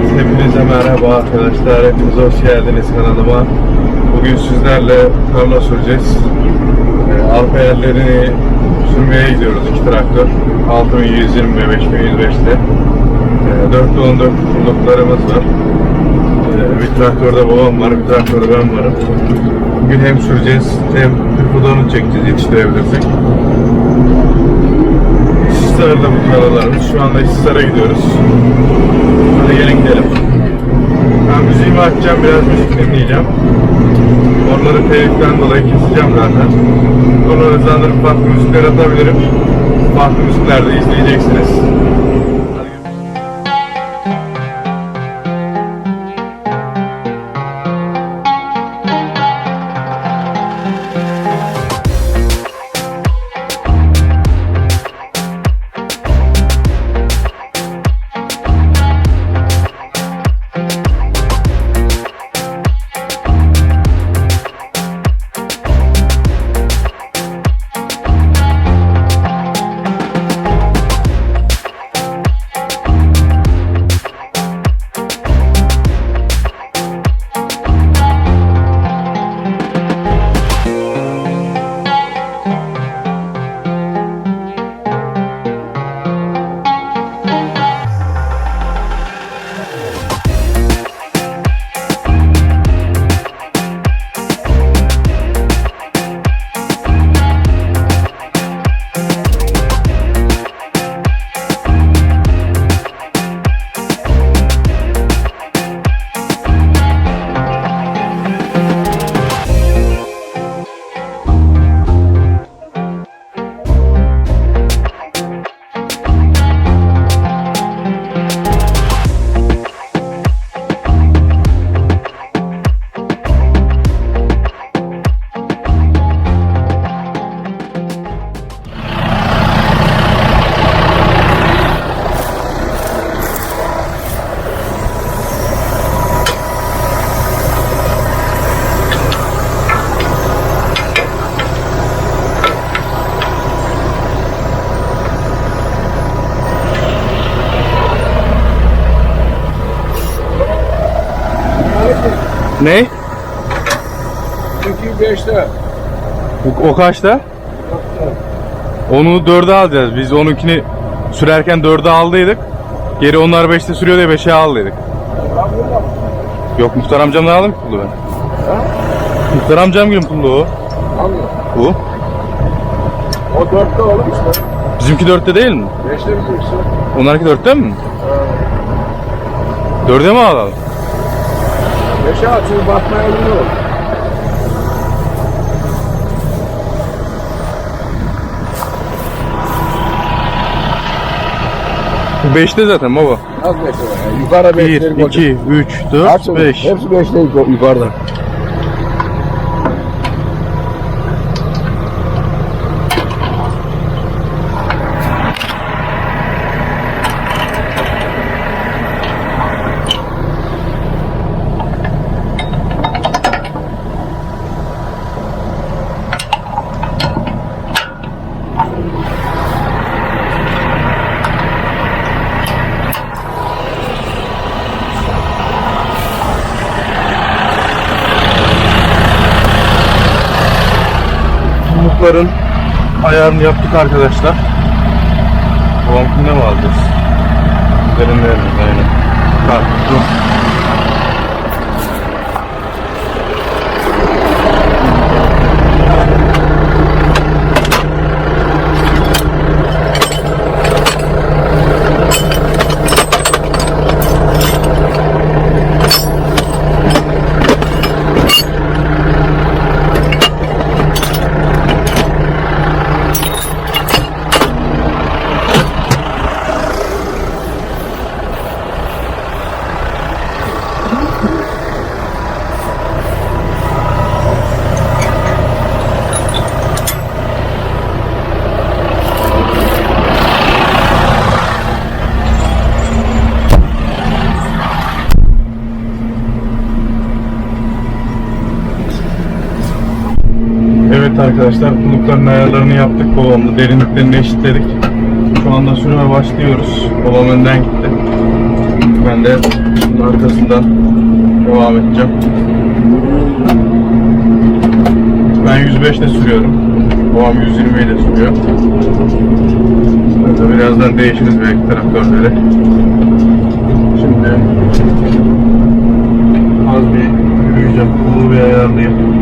Evet, hepinize merhaba arkadaşlar. Hepiniz hoş geldiniz kanalıma. Bugün sizlerle tarla süreceğiz. Ee, arpa yerlerini sürmeye gidiyoruz iki traktör. 6120 ve 5125'te. Ee, 4'lü 14 kulluklarımız var. Ee, bir traktörde babam var, bir traktörde ben varım. Bugün hem süreceğiz hem hırpıdanı çekeceğiz yetiştirebilirsek. Hisar'da bu tarlalarımız. Şu anda Hisar'a gidiyoruz. Hadi gelin gidelim. Ben müziğimi açacağım, biraz müzik dinleyeceğim. Onları teliften dolayı keseceğim zaten. Sonra hızlandırıp farklı müzikler atabilirim. Farklı müzikler de izleyeceksiniz. Ne? 205'te. O, o kaçta? Onu dörde alacağız. Biz onunkini sürerken dörde aldıydık. Geri onlar beşte sürüyor diye beşe aldıydık. Yok Muhtar amcamdan aldım ki pulu ben. Muhtar amcam gibi pulu o. Anlıyor. Bu. O 4'te oğlum işte. Bizimki dörtte değil mi? 5'te bizimkisi. Onlarınki dörtte mi? Dörde mi alalım? 5'e at çünkü batmaya. Bu beşte zaten baba. Az 5'te var. Yani yukarı 5 Bir, iki, üç, dört, beş. Hepsi 5'te yukarıda. Pamukların ayarını yaptık arkadaşlar. Babamkine mi alacağız? Derinlerimiz aynen. Bak Arkadaşlar kulukların ayarlarını yaptık babamla derinliklerini eşitledik. Şu anda sürüme başlıyoruz. Babam önden gitti. Ben de bunun arkasından devam edeceğim. Ben 105 ile sürüyorum. Babam 120 ile sürüyor. Burada birazdan değişiriz belki traktörleri. Şimdi az bir yürüyeceğim. Bunu bir ayarlayayım.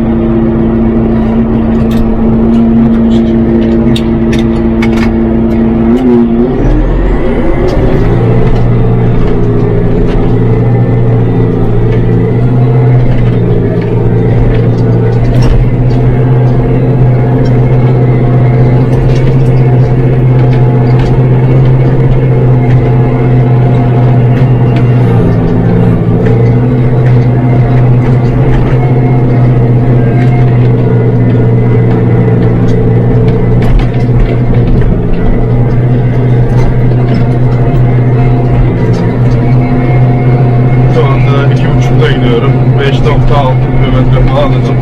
Şu anda iki buçukta gidiyorum. 5.6 kilometre bağladım.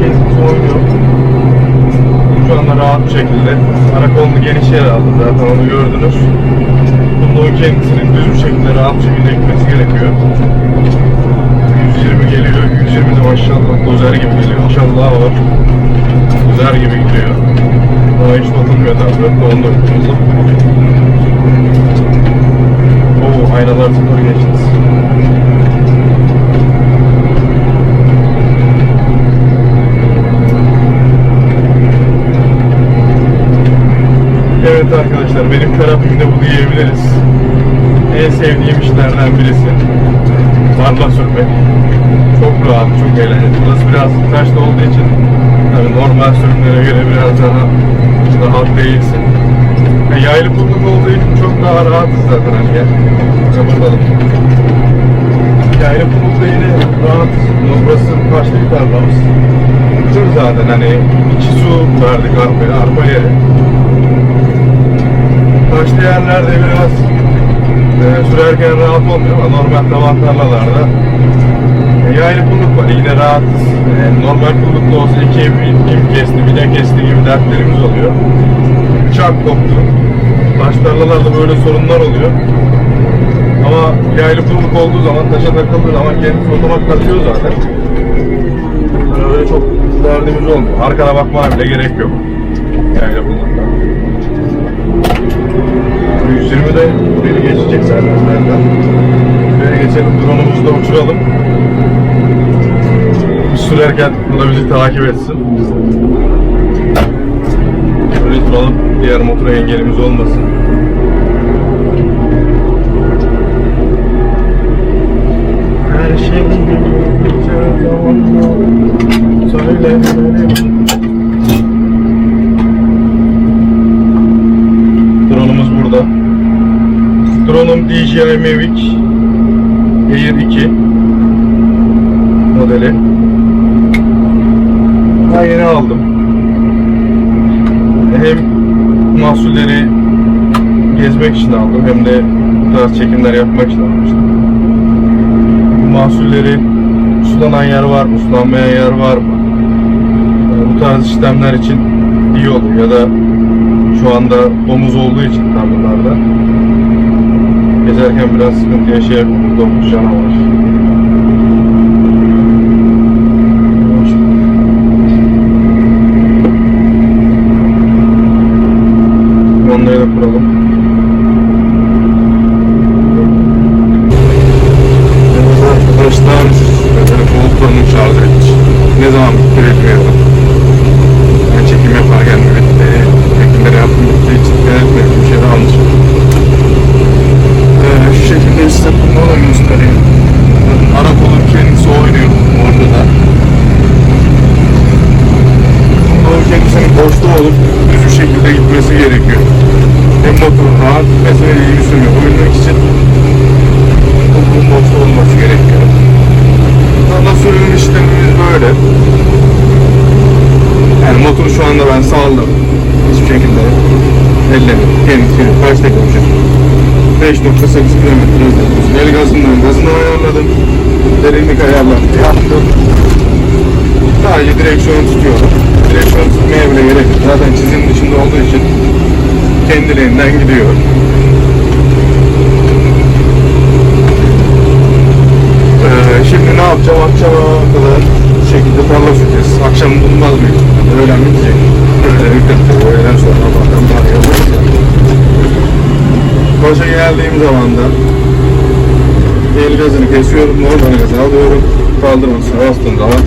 Gezmiş oynuyor. Şu anda rahat bir şekilde. Kolunu geniş yer aldı zaten onu gördünüz. Bunda o kendisinin düz bir şekilde rahat bir şekilde gitmesi gerekiyor. 120 geliyor. 120 de maşallah dozer gibi geliyor. Maşallah var. Dozer gibi gidiyor. Ama hiç dokunmuyor tabi. Onu da. Oo aynalar sıfır geçti. Evet arkadaşlar benim terapimde bu diyebiliriz. En sevdiğim işlerden birisi. Tarla sürmek. Çok rahat, çok eğlenceli. Burası biraz taşlı olduğu için tabii normal sürümlere göre biraz daha rahat değilsin. E, yaylı bulduk olduğu için çok daha rahatız zaten hani ya. Kapatalım. Yaylı buldukta yine rahat. Burası taşlı bir tarlamız. Dur zaten hani iki su verdik arpaya, arpa yeri. Taşlı yerlerde biraz e, sürerken rahat olmuyor ama normal tavan tarlalarda e, yaylı pulluk var yine rahatız. E, normal pullukta olsa iki im kesti, bir de kesti gibi dertlerimiz oluyor. Uçak koptu. Taş tarlalarda böyle sorunlar oluyor. Ama yaylı pulluk olduğu zaman taşa takıldığı zaman kendisi otomat takıyor zaten. Yani öyle çok derdimiz olmuyor. Arkana bakmana bile gerek yok. Yaylı pullukta. 120 beni geçecek benden. Beni geçelim drone'umuzu da uçuralım. Sürerken bu da bizi takip etsin. Böyle duralım. Diğer motora engelimiz olmasın. Her şey. Söyle söyle. Drone'umuz burada. Drone'um DJI Mavic Air 2 modeli. Daha yeni aldım. Hem mahsulleri gezmek için aldım hem de bu tarz çekimler yapmak için almıştım. Mahsulleri sulanan yer var mı, sulanmayan yer var mı? Bu tarz işlemler için iyi olur ya da şu anda domuz olduğu için tarlalarda gezerken biraz sıkıntı yaşayabilir domuz canavar. Mandayı da kuralım. 50 tehlikeli karşıda göreceğim. 5.8 km hızla el gazından gazını ayarladım. Derinlik ayarladım. Yaptım. Sadece direksiyon tutuyor. Direksiyon tutmaya bile gerek yok. Zaten çizim dışında olduğu için kendiliğinden gidiyor. Ee, şimdi ne yapacağım? Akşama kadar bu şekilde tarla süreceğiz. Akşam bulmaz büyük ihtimalle. Öğlen bitecek. Öğlen bitecek. Öğlen sonra Başa geldiğim zaman da el gazını kesiyorum. Normal gazını alıyorum. Kaldırmasına bastığım zaman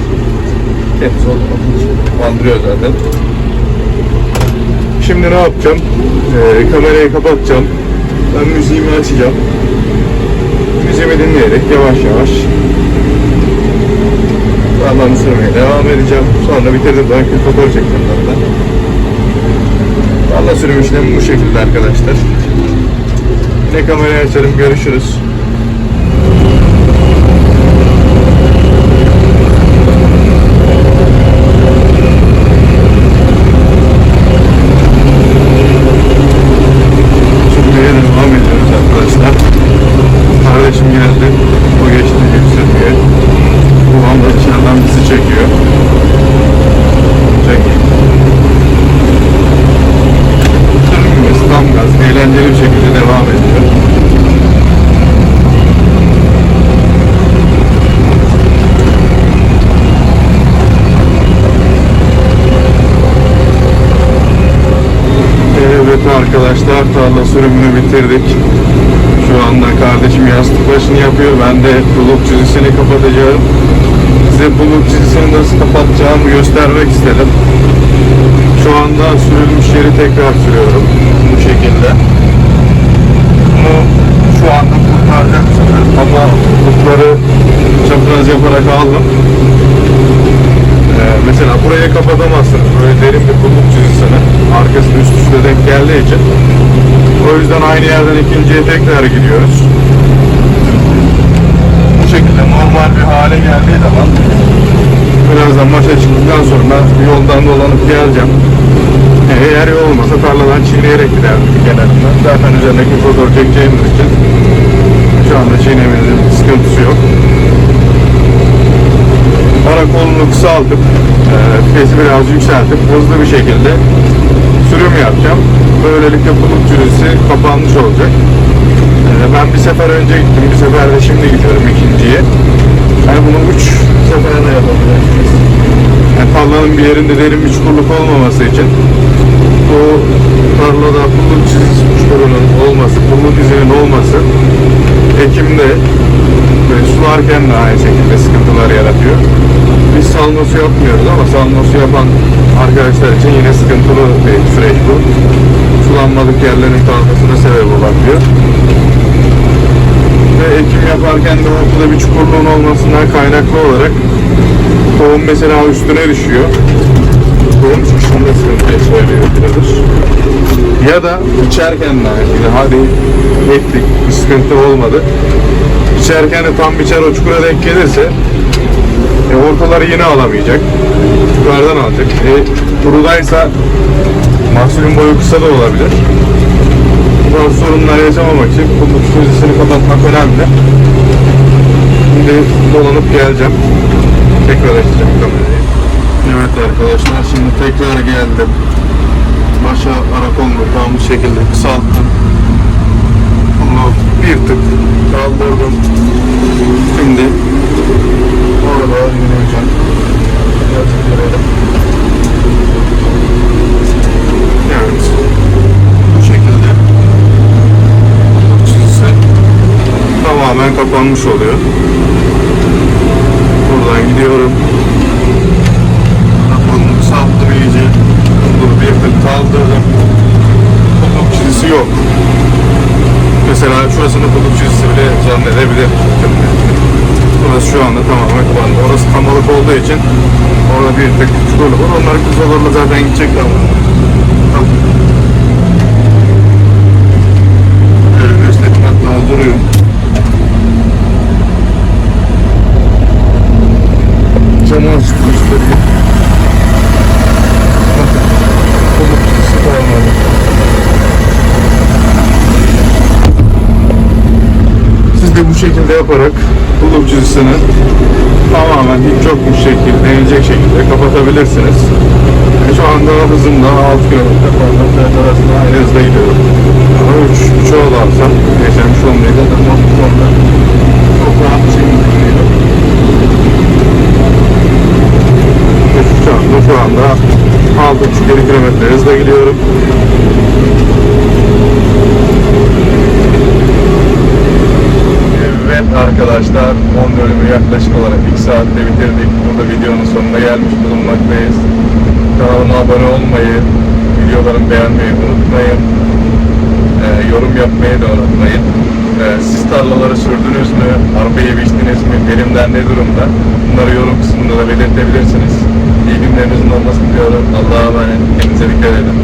temiz oluyor. Kaldırıyor zaten. Şimdi ne yapacağım? Ee, kamerayı kapatacağım. Ben müziğimi açacağım. Müziğimi dinleyerek yavaş yavaş Allah'ını sürmeye devam edeceğim. Sonra bitirdim bir fotoğraf çekeceğim zaten. Allah sürüm işlemi bu şekilde arkadaşlar. Yine kamerayı açarım. Görüşürüz. Sürmeye devam ediyoruz arkadaşlar. Kardeşim geldi. O geçti bir sürmeye. Bu anda dışarıdan bizi çekiyor. Çek. Sürmemiz tam gaz. Eğlenceli bir şekilde devam ediyor. Evet arkadaşlar tarla sürümünü bitirdik. Şu anda kardeşim yastık başını yapıyor. Ben de buluk çizgisini kapatacağım. Size buluk çizgisini nasıl kapatacağımı göstermek istedim. Şu anda sürülmüş yeri tekrar sürüyorum. Bu şekilde. Bunu şu anda kurtaracak sefer. Ama bulukları çapraz yaparak aldım. Ee, mesela burayı kapatamazsınız. Böyle derin bir kulluk çizgisini. Arkasında üst üste denk geldiği için. O yüzden aynı yerden ikinciye tekrar gidiyoruz. Bu şekilde normal bir hale geldiği zaman birazdan maça çıktıktan sonra yoldan dolanıp geleceğim. Eğer yol olmasa tarladan çiğneyerek giderdim genelde. Zaten üzerindeki fotoğraf çekeceğimiz için şu anda çiğnememizin sıkıntısı yok. Ara kolunu kısaltıp e, vitesi biraz yükseltip hızlı bir şekilde sürüm yapacağım. Böylelikle bulut cürüsü kapanmış olacak. E, ben bir sefer önce gittim, bir sefer de şimdi gidiyorum ikinciye. Yani bunu üç seferde yapabilirsiniz. Yani tarlanın bir yerinde derin bir çukurluk olmaması için bu tarlada bulut çukurunun olması, bulut izinin olması Ekim'de ve sularken de aynı şekilde sıkıntılar yaratıyor. Biz salmosu yapmıyoruz ama salmosu yapan arkadaşlar için yine sıkıntılı bir süreç bu. Sulanmadık yerlerin kalmasına sebep olabiliyor. Ve ekim yaparken de ortada bir çukurluğun olmasından kaynaklı olarak tohum mesela üstüne düşüyor. Tohum çıkışında sıkıntı yaşayabiliyordur. Ya da içerken de şekilde hadi ektik bir sıkıntı olmadı. İçerken de tam biçer o çukura denk gelirse e, ortaları yine alamayacak. Yukarıdan alacak. E, kurudaysa mahsulün boyu kısa da olabilir. Bu sorunlar yaşamamak için kulluk çizgisini kapatmak önemli. Şimdi dolanıp geleceğim. Tekrar açacağım kamerayı. Evet arkadaşlar şimdi tekrar geldim. Başa ara kolunu tam bu şekilde kısalttım. Bunu bir tık kaldırdım. Şimdi orada yürüyeceğim. Yatıp görelim. Evet. Bu şekilde. Çizgisi tamamen kapanmış oluyor. Buradan gidiyorum. Raporunu kısalttım iyice. Bunu bir tık kaldırdım. Kutluk çizgisi yok. Mesela şurasını kutluk çizgisi bile zannedebilir. Burası şu anda tamamen kapandı. Orası kamalık olduğu için orada bir tık çukurlu var. Onlar kısalarla zaten gidecekler duruyor. Camı açık kalmadı. Siz de bu şekilde yaparak çizgisini tamamen hiç yokmuş şekilde, denilecek şekilde kapatabilirsiniz. Şu anda hızımda 6 km falan saat arasında aynı hızda gidiyorum. Ama 3 3'e olarsam yaşamış olmayı da tam sonra çok rahat bir şekilde gidiyorum. Şu anda, şu anda 6,5 kilometre hızla gidiyorum. Evet arkadaşlar 10 bölümü yaklaşık olarak 2 saatte bitirdik. Burada videonun sonuna gelmiş bulunmaktayız. Kanalıma abone olmayı, videolarımı beğenmeyi unutmayın. Ee, yorum yapmayı da unutmayın. Ee, siz tarlaları sürdünüz mü? Arpayı biçtiniz mi? Elimden ne durumda? Bunları yorum kısmında da belirtebilirsiniz. İyi günlerinizin olmasını diliyorum. Allah'a emanet. Kendinize dikkat edin.